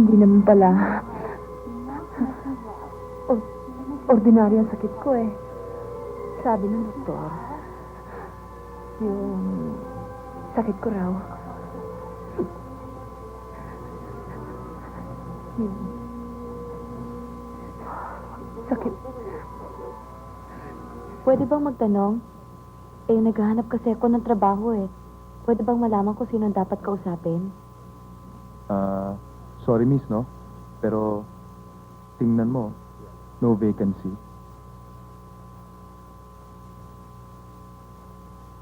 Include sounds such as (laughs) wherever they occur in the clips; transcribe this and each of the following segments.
Hindi naman pala. O- ordinaryo ang sakit ko eh. Sabi ng doktor, yung sakit ko raw. Yung sakit. Pwede bang magtanong? Eh, naghahanap kasi ako ng trabaho eh. Pwede bang malaman ko sino ang dapat kausapin? Ah, sorry miss, no? Pero, tingnan mo, no vacancy.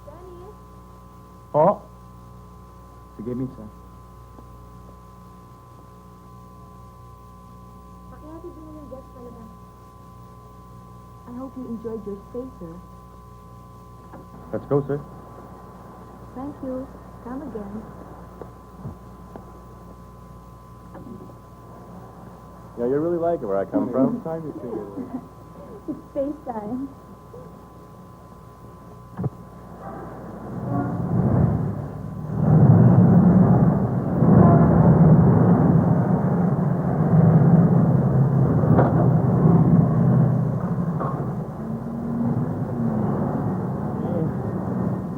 Danny? Oh? Sige, miss, ah. I hope you enjoyed your stay, sir. Let's go, sir. Thank you. Come again. Yeah, you really like it where I come (laughs) from. (laughs) It's space time.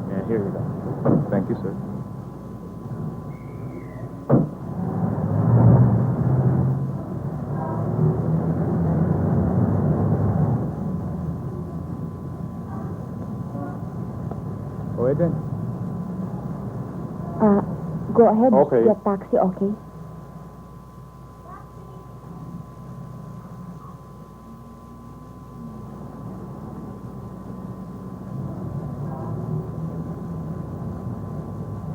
Yeah, here you go. Thank you, sir. O, Eden. Uh, go ahead. Okay. Get taxi, okay?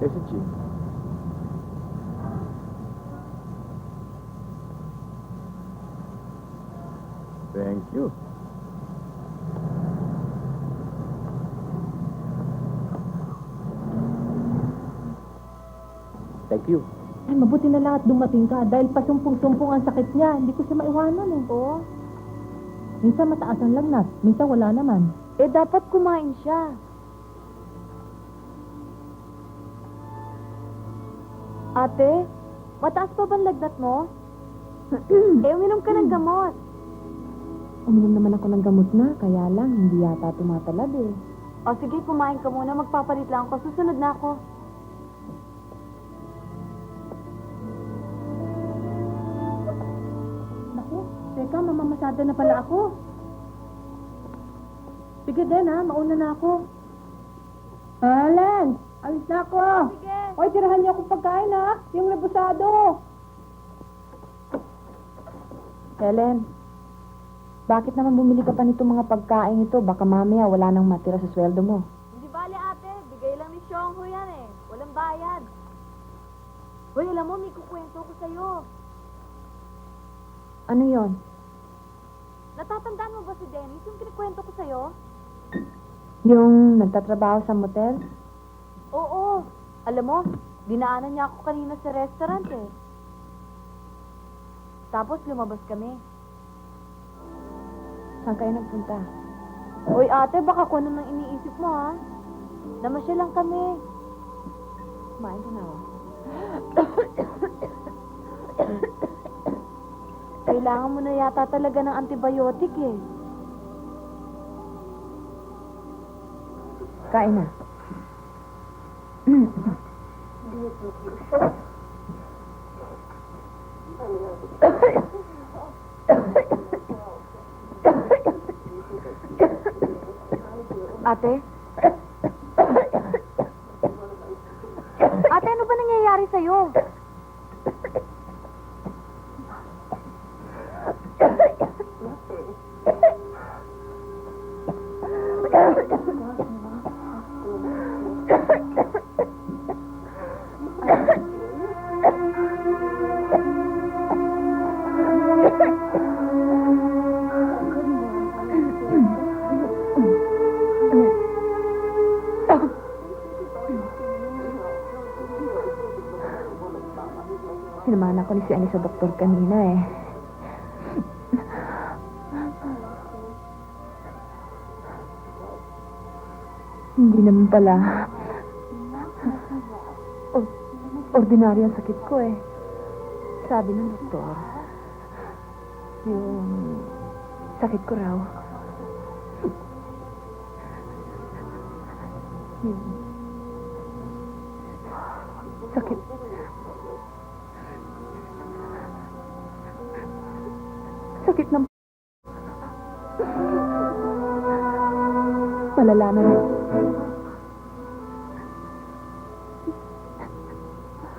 There's a Jeep. Thank you. You. Ay, mabuti na lang at dumating ka dahil pasumpong-sumpong ang sakit niya. Hindi ko siya maiwanan eh. Oo. Minsan mataas ang lagnat, minsan wala naman. Eh, dapat kumain siya. Ate, mataas pa ba ang lagnat mo? (clears throat) eh, uminom ka ng gamot. Uminom naman ako ng gamot na, kaya lang hindi yata tumatalab eh. O sige, kumain ka muna. Magpapalit lang ako. Susunod na ako. Mamamasada na pala ako. Sige din ha, mauna na ako. Alan, alis na ako. Sige. Oy, tirahan niyo akong pagkain ha, yung rebusado. Helen, bakit naman bumili ka pa nitong mga pagkain ito? Baka mamaya wala nang matira sa sweldo mo. Hindi bale ate, bigay lang ni Xiongho yan eh. Walang bayad. Hoy, alam mo, may kukwento ko sa'yo. Ano yon? Natatandaan mo ba si Dennis, yung kinikwento ko sa'yo? Yung nagtatrabaho sa motel? Oo. Alam mo, dinaanan niya ako kanina sa restaurant eh. Tapos lumabas kami. Saan kayo nagpunta? Hoy ate, baka kung ano nang iniisip mo ha. Namasya lang kami. Kumain ka na oh. (coughs) Kailangan mo na yata talaga ng antibiotic eh. Kain na. Ate? Ate, Sinamahan ako ni si Annie sa doktor kanina eh. Hindi naman pala. O- ordinaryo ang sakit ko eh. Sabi ng doktor, yung sakit ko raw. Yung sakit. Sakit ng malala na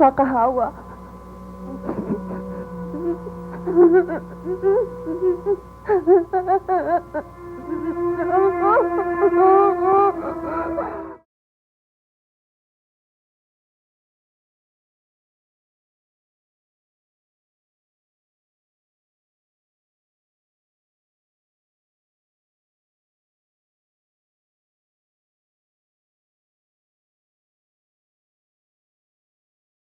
Kakahawa. (laughs)